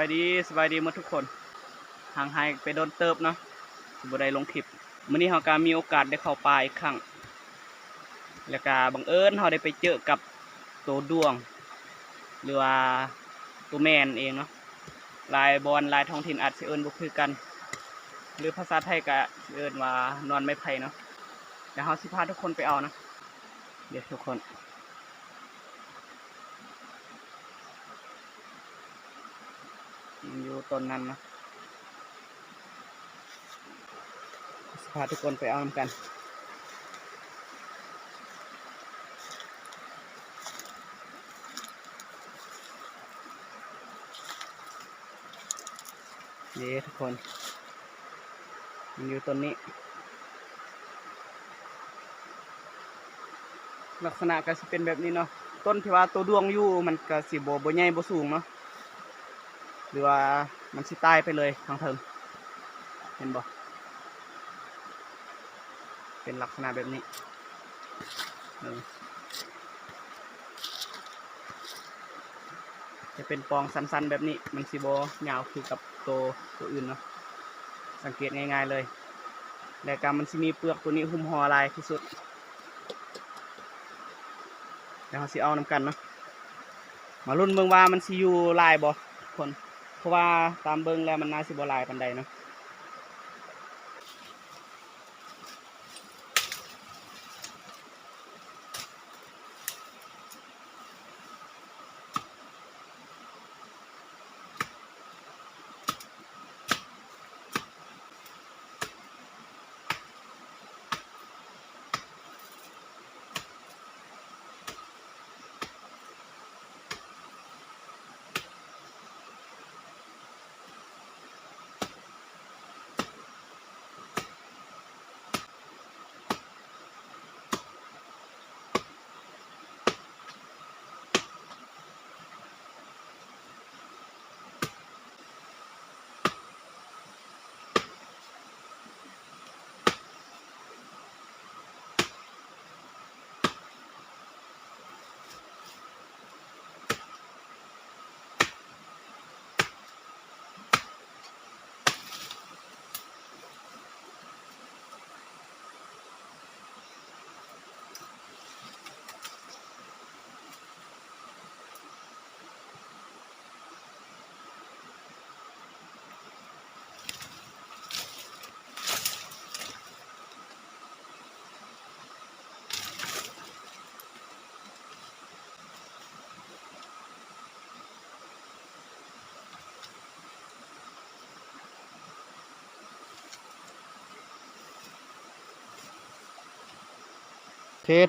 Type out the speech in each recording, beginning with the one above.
ายดีสบายดีหมดทุกคนห่างหายไปโดนเติบเนาะบ่ได้ลงคลิปมื้อนี้เฮาก็มีโอกาสได้เข้าป่าอีกครั้งแล้วก็บังเอิญเฮาได้ไปเจอกับตัวดวง หรือว่าตัวแมนเองเนาะลายบอลลายท้องถิ่นอาจเอิ้นบ่คือกัน หรือภาษาไทยก็เอิ้นว่านอนไม้ไผ่เนาะเดี๋ยวเฮาสิพาทุกคนไปเอานะเดี๋ยวทุกคน อยู่ ต้นนั้นนะพาทุกคนไปเอานำกันนี่ทุกคนมันอยู่ต้นนี้ ลักษณะก็สิเป็นแบบนี้เนาะต้นที่ว่าตัวดวงอยู่มันก็สิบ่บ่ใหญ่โบสูงเนาะ หรือว่ามันสิตายไปเลยทางเทิงเห็นบ่เป็นลักษณะแบบนี้จะเป็นปองสั้นๆแบบนี้มันสิบยาวคือกับตัวตัวอื่นเนาะสังเกตง่ายๆเลยแล้วก็มันสิมีเปลือกตัวนี้หุ้มห่อลายที่สุดเดี๋ยวเราสิเอาน้ำกันเนาะมาลุ้นเบิ่งว่ามันสิอยู่ลายบ่คน เพราะว่าตามเบิ้งแล้วมันน่าสิบลายปันใดเนาะ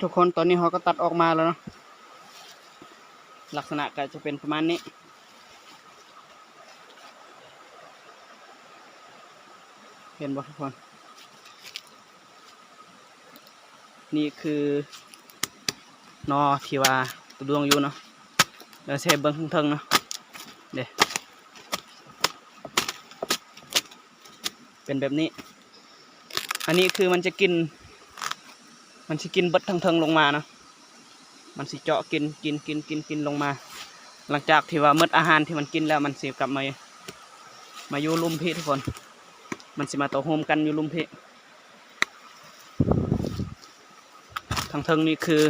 ทุกคนตอนนี้เขาก็ตัดออกมาแล้วเนาะลักษณะก็จะเป็นประมาณนี้ เห็นบ่ทุกคน นี่คือนอที่ว่าตัวดวงอยู่เนาะเดี๋ยวเซเบิ้งเทิงเนาะเดี๋ยวเป็นแบบนี้ อันนี้คือมันจะกิน มันสิกินเบิดทั้งเทิงลงมานะมันสิเจาะกินกินกินกินกินลงมา หลังจากที่ว่าเมดอาหารที่มันกินแล้วมันสิกลับมามาอยู่ลุมพี่ทุกคน มันสิมาต่อโฮมกันอยู่ลุมพี่ทางเทิงนี่คือ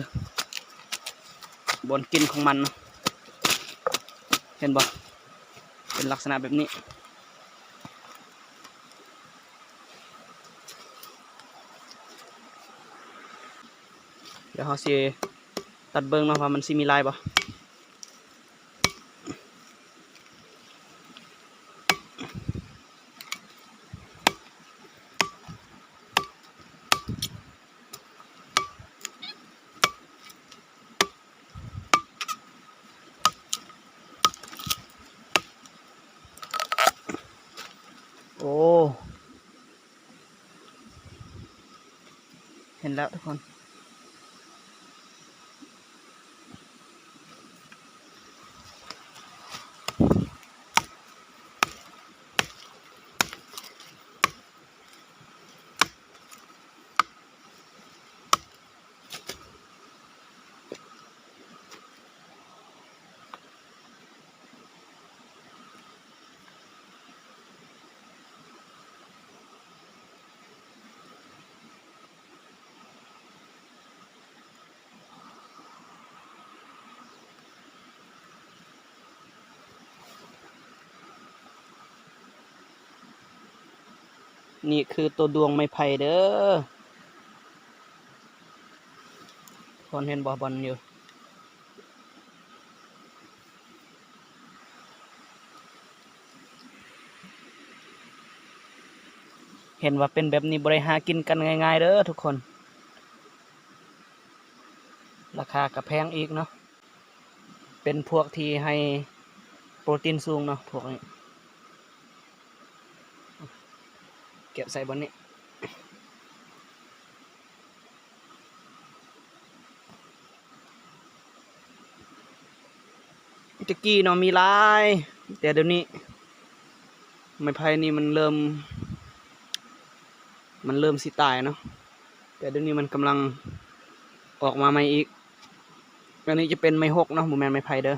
บนกินของมันเนาะเห็นบ่เป็นลักษณะแบบนี้ เดี๋ยวเขาสิตัดเบิ้งเนาะว่ามันสิมีลายบ่โอ้ เห็นแล้วทุกคน นี่คือตัวดวงไม้ไผ่เด้อคนเห็นบ่บอลอยู่เห็นว่าเป็นแบบนี้บริหากินกันง่ายๆเด้อทุกคน ราคากับแพงอีกเนาะเป็นพวกที่ให้โปรตีนสูงเนาะพวกนี้ เก็บใส่บนนี้ตะกี้เนาะมีลาย แต่เดี๋ยวนี้ ไม้ไผ่นี่มันเริ่ม มันเริ่มสิตายเนาะแต่เดี๋ยวนี้มันกำลังออกมาใหม่อีกอันนี้จะเป็นไม้หกเนาะหมูแมนไม้ไผ่เด้อ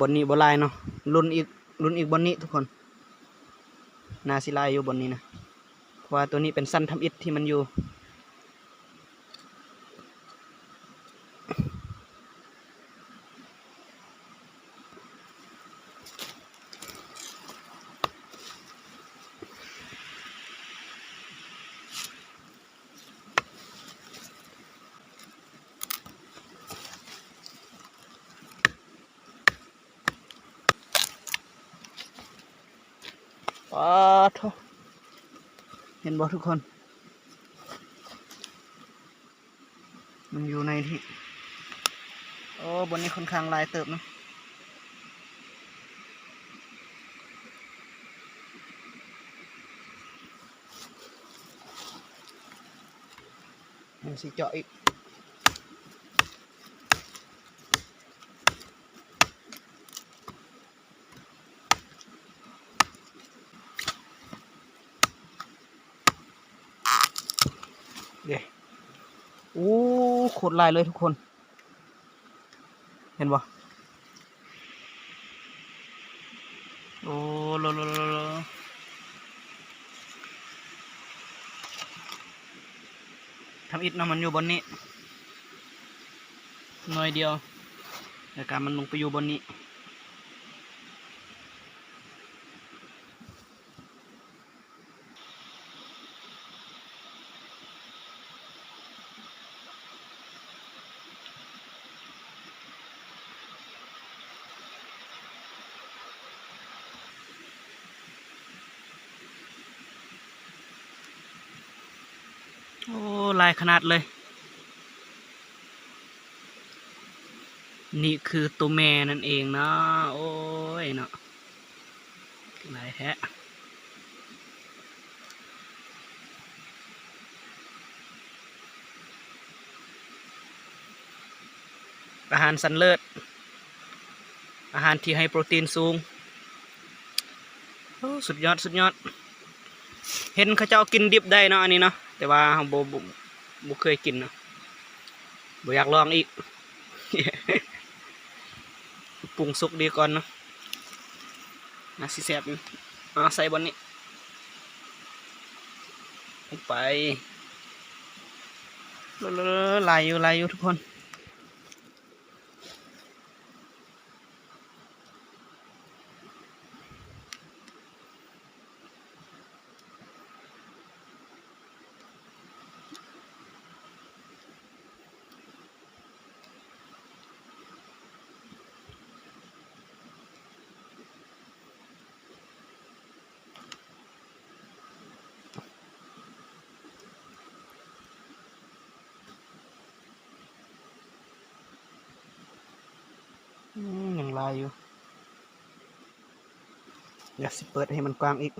บนนี้บนลายเนาะรุ่นอีกรุ่นอีกบนนี้ทุกคน นาซิลายอยู่บนนี้นะเพราะว่าตัวนี้เป็นสั้นทำอิฐที่มันอยู่ ว้าทเห็นบ่ทุกคน มันอยู่ในที่ โอ้ บนนี้ค่อนข้างลายเติบนะมันสิเจาะอีก เดี๋ยวโอ้โคตรลายเลยทุกคน เห็นปะโอ้โลโลโลโลทำอิฐเนะมันอยู่บนนี้หน่อยเดียวแต่การมันลงไปอยู่บนนี้ โอ้ ลายขนาดเลย นี่คือตัวแม่นั่นเองนะโอ้ยเนาะลายแท้อาหารสันเลิศ อาหารที่ให้โปรตีนสูง สุดยอด สุดยอด เห็นเขาเจ้ากินดิบได้เนาะอันนี้เนาะ แต่ว่าเราบ่บ่ บ่เคยกินเนาะบอยากลองอีก ปรุงสุกดีก่อนเนาะน่าสิแซบอยู่อ่าใส่บนนี้ลงไปเลอะๆลายอยู่ลายอยู่ทุกคน อยู่อยากสิเปิดให้มันกว้างอีก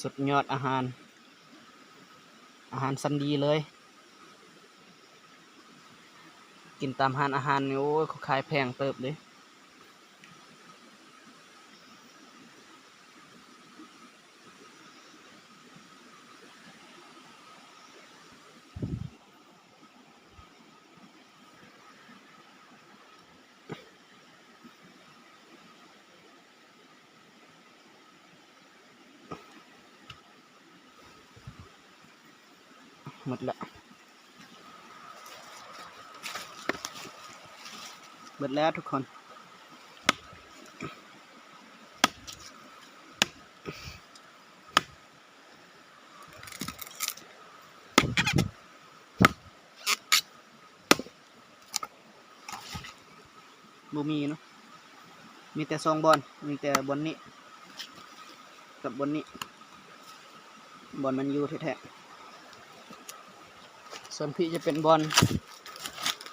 สุดยอดอาหาร อาหารสันดีเลย กินตามหานอาหารนี่โอ้ยเขาขายแพงเติบเลย หมดละหมดแล้วทุกคน บ่มีเนาะ มีแต่ซองบอล มีแต่บอลนี้ กับบอลนี้ บอลมันอยู่แท้ๆ ส่วนพี่จะเป็นบอล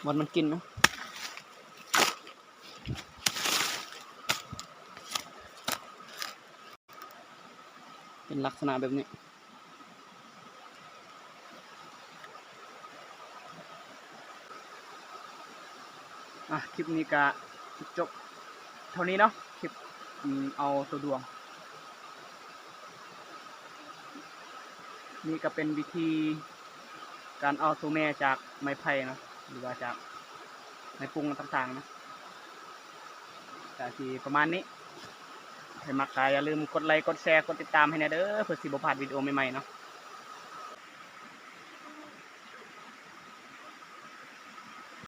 บอลมันกินเนาะเป็นลักษณะแบบนี้อะคลิปนี้ก็จบเท่านี้เนาะคลิปเอาตัวดวง นี่ก็เป็นวิธี การเอาตัวแม่จากไม้ไผ่นะหรือว่าจากไม้ปรุงต่างๆนะก็ที่ประมาณนี้ใครมาขายอย่าลืมกดไลค์กดแชร์กดติดตามให้นะเด้อเพื่อสิบพาดวิดีโอใหม่ๆเนาะ